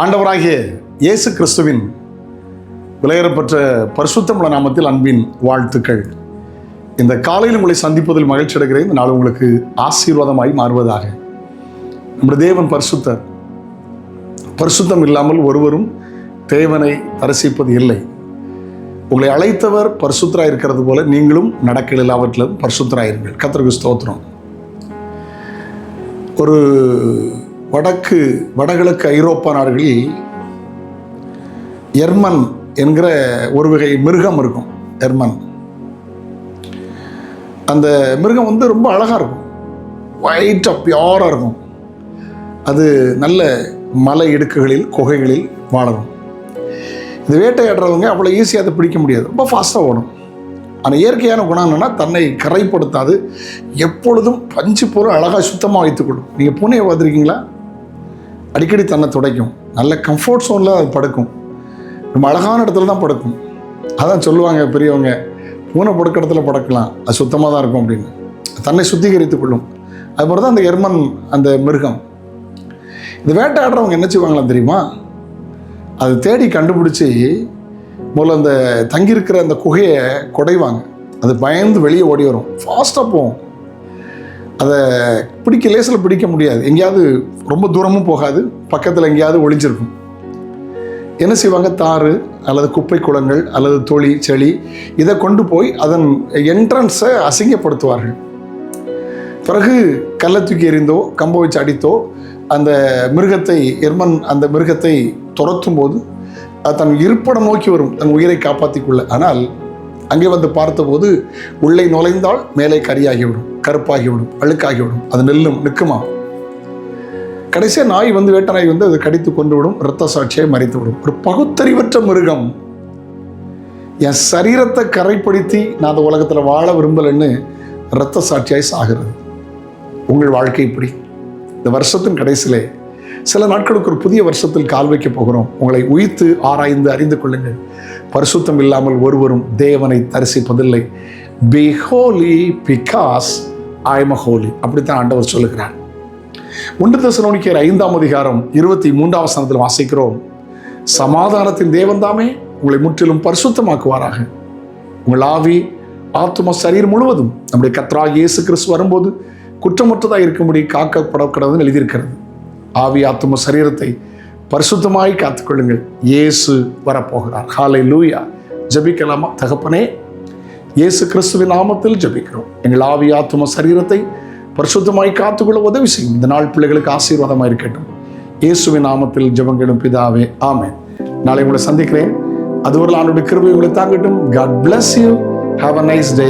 ஆண்டவராகிய இயேசு கிறிஸ்துவின் விலையேறப்பட்ட பரிசுத்தமுள்ள நாமத்தில் அன்பின் வாழ்த்துக்கள். இந்த காலையில் உங்களை சந்திப்பதில் மகிழ்ச்சி அடைகிறேன். இந்த நாள் உங்களுக்கு ஆசீர்வாதமாய் மாறுவதாக. நம்முடைய தேவன் பரிசுத்தர். பரிசுத்தம் இல்லாமல் ஒருவரும் தேவனை தரிசிப்பது இல்லை. உங்களை அழைத்தவர் பரிசுத்தராக இருக்கிறது போல நீங்களும் நடக்கல் எல்லாவற்றிலும் பரிசுத்தராயிருங்கள். கத்திரகு ஸ்தோத்திரம். ஒரு வடக்கு வடகிழக்கு ஐரோப்பா நாடுகளில் எர்மன் என்கிற ஒரு வகை மிருகம் இருக்கும் எர்மன். அந்த மிருகம் வந்து ரொம்ப அழகாக இருக்கும். ஒயிட்டாக பியோராக இருக்கும். அது நல்ல மலை இடுக்குகளில் குகைகளில் வாழணும். இந்த வேட்டையாடுறவங்க அவ்வளோ ஈஸியாக அதை பிடிக்க முடியாது. ரொம்ப ஃபாஸ்ட்டாக ஓடும். ஆனால் இயற்கையான குணம் என்னென்னா தன்னை கரைப்படுத்தாது. எப்பொழுதும் பஞ்சு போல அழகாக சுத்தமாக வைத்துக்கொள்ளும் நீங்கள் பூனையை பார்த்துருக்கீங்களா? அடிக்கடி தன்னை துடைக்கும். நல்ல கம்ஃபர்ட் ஸோனில் அது படுக்கும். ரொம்ப அழகான இடத்துல தான் படுக்கும். அதான் சொல்லுவாங்க பெரியவங்க பூனை படுக்க இடத்துல படுக்கலாம். அது சுத்தமாக தான் இருக்கும் அப்படின்னு. தன்னை சுத்திகரித்துக் கொள்ளும். அதுபோல் தான் அந்த எர்மன் அந்த மிருகம். இந்த வேட்டையாடுறவங்க என்ன செய்வாங்களா தெரியுமா? அது தேடி கண்டுபிடிச்சி முதல்ல அந்த தங்கியிருக்கிற அந்த குகையை குடைவாங்க. அது பயந்து வெளியே ஓடி வரும். ஃபாஸ்ட்டாக போகும். அதை பிடிக்க லேசில் பிடிக்க முடியாது. எங்கேயாவது ரொம்ப தூரமும் போகாது பக்கத்தில் எங்கேயாவது ஒளிஞ்சிருக்கும். என்ன செய்வாங்க? தாறு அல்லது குப்பை குளங்கள் அல்லது தொழி செளி இதை கொண்டு போய் அதன் என்ட்ரன்ஸை அசிங்கப்படுத்துவார்கள். பிறகு கல்லை தூக்கி எறிந்தோ கம்பை வச்சு அடித்தோ அந்த மிருகத்தை எர்மன் அந்த மிருகத்தை துரத்தும் போது அது தன் இருப்பிடம் நோக்கி வரும் தன் உயிரை காப்பாற்றிக்கொள்ள ஆனால் அங்கே வந்து பார்த்தபோது உள்ளே நுழைந்தால் மேலே கரியாகிவிடும். கருப்பாகிவிடும் அழுக்காகிவிடும் அது நெல்லும் நிற்குமா? கடைசியாக நாய் வந்து வேட்ட நாய் வந்து அதை கடித்து கொண்டு விடும் இரத்த சாட்சியை மறைத்து விடும் ஒரு பகுத்தறிவற்ற மிருகம். என் சரீரத்தை கரைப்படுத்தி நான் அந்த உலகத்தில் வாழ விரும்பலைன்னு இரத்த சாட்சியாய் சாகிறது. உங்கள் வாழ்க்கை இப்படி. இந்த வருஷத்தின் கடைசியிலே சில நாட்களுக்கு ஒரு புதிய வருஷத்தில் கால் வைக்க போகிறோம். உங்களை உயித்து ஆராய்ந்து அறிந்து கொள்ளுங்கள். பரிசுத்தம் இல்லாமல் ஒருவரும் தேவனை தரிசிப்பதில்லை. Be holy because I am holy அப்படித்தான் ஆண்டவர் சொல்லுகிறார். ஒன்று தசனோனிக்கர் ஐந்தாம் அதிகாரம் இருபத்தி மூன்றாம் ஸ்தானத்தில் வாசிக்கிறோம். சமாதானத்தின் தேவன்தாமே உங்களை முற்றிலும் பரிசுத்தமாக்குவாராக. உங்கள் ஆவி ஆத்தும சரீர் முழுவதும் நம்முடைய கத்ராக இயேசு கிறிஸ்து வரும்போது குற்றமற்றதாக இருக்கும்படி காக்கப்படக்கூடாதுன்னு எழுதியிருக்கிறது. ஆவி ஆத்தும சரீரத்தை பரிசுத்தமாய் காத்துக்கொள்ளுங்கள். இயேசு வரப்போகிறார். ஹாலை லூயா ஜபிக்கலாமா? தகப்பனே இயேசு கிறிஸ்துவின் நாமத்தில் ஜபிக்கிறோம். எங்கள் ஆவி ஆத்தும சரீரத்தை பரிசுத்தமாய் காத்துக்கொள்ள உதவி செய்யும். இந்த நாள் பிள்ளைகளுக்கு ஆசீர்வாதமாக இருக்கட்டும். இயேசுவின் நாமத்தில் ஜபங்களும் பிதாவே ஆமே நாளை உங்களை சந்திக்கிறேன். அதுவரை ஆண்டுடைய கிருபை உங்களை தாங்கட்டும். God bless you have a nice day